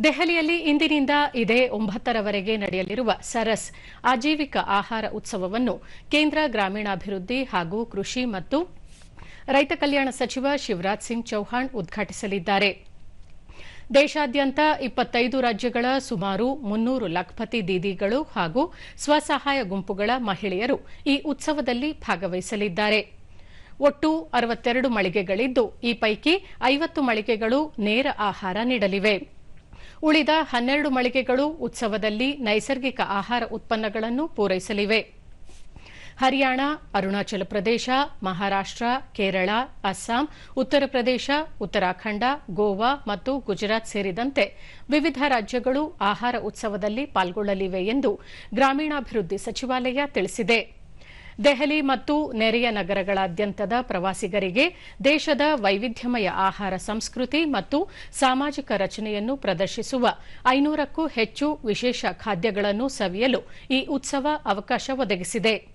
ದೆಹಲಿಯಲ್ಲಿ ಇಂದಿನಿಂದ ಇದೇ ಒಂಬತ್ತರವರೆಗೆ ನಡೆಯಲಿರುವ ಸರಸ್ ಆಜೀವಿಕ ಆಹಾರ ಉತ್ಸವವನ್ನು ಕೇಂದ್ರ ಗ್ರಾಮೀಣಾಭಿವೃದ್ಧಿ ಹಾಗೂ ಕೃಷಿ ಮತ್ತು ರೈತ ಕಲ್ಯಾಣ ಸಚಿವ ಶಿವರಾಜ್ ಸಿಂಗ್ ಚೌಹಾಣ್ ಉದ್ಘಾಟಿಸಲಿದ್ದಾರೆ. ದೇಶಾದ್ಯಂತ ಇಪ್ಪತ್ತೈದು ರಾಜ್ಯಗಳ ಸುಮಾರು ಮುನ್ನೂರು ಲಖಪತಿ ದೀದಿಗಳು ಹಾಗೂ ಸ್ವಸಹಾಯ ಗುಂಪುಗಳ ಮಹಿಳೆಯರು ಈ ಉತ್ಸವದಲ್ಲಿ ಭಾಗವಹಿಸಲಿದ್ದಾರೆ. ಒಟ್ಟು ಅರವತ್ತೆರಡು ಮಳಿಗೆಗಳಿದ್ದು, ಈ ಪೈಕಿ ಐವತ್ತು ಮಳಿಗೆಗಳು ನೇರ ಆಹಾರ ನೀಡಲಿವೆ. ಉಳಿದ ಹನ್ನೆರಡು ಮಳಿಗೆಗಳು ಉತ್ಸವದಲ್ಲಿ ನೈಸರ್ಗಿಕ ಆಹಾರ ಉತ್ಪನ್ನಗಳನ್ನು ಪೂರೈಸಲಿವೆ. ಹರಿಯಾಣ, ಅರುಣಾಚಲ ಪ್ರದೇಶ, ಮಹಾರಾಷ್ಟ್ರ, ಕೇರಳ, ಅಸ್ಸಾಂ, ಉತ್ತರ ಪ್ರದೇಶ, ಉತ್ತರಾಖಂಡ, ಗೋವಾ ಮತ್ತು ಗುಜರಾತ್ ಸೇರಿದಂತೆ ವಿವಿಧ ರಾಜ್ಯಗಳು ಆಹಾರ ಉತ್ಸವದಲ್ಲಿ ಪಾಲ್ಗೊಳ್ಳಲಿವೆ ಎಂದು ಗ್ರಾಮೀಣಾಭಿವೃದ್ಧಿ ಸಚಿವಾಲಯ ತಿಳಿಸಿದೆ. ದೆಹಲಿ ಮತ್ತು ನೆರೆಯ ನಗರಗಳಾದ್ಯಂತದ ಪ್ರವಾಸಿಗರಿಗೆ ದೇಶದ ವೈವಿಧ್ಯಮಯ ಆಹಾರ ಸಂಸ್ಕೃತಿ ಮತ್ತು ಸಾಮಾಜಿಕ ರಚನೆಯನ್ನು ಪ್ರದರ್ಶಿಸುವ ಐನೂರಕ್ಕೂ ಹೆಚ್ಚು ವಿಶೇಷ ಖಾದ್ಯಗಳನ್ನು ಸವಿಯಲು ಈ ಉತ್ಸವ ಅವಕಾಶ ಒದಗಿಸಿದೆ.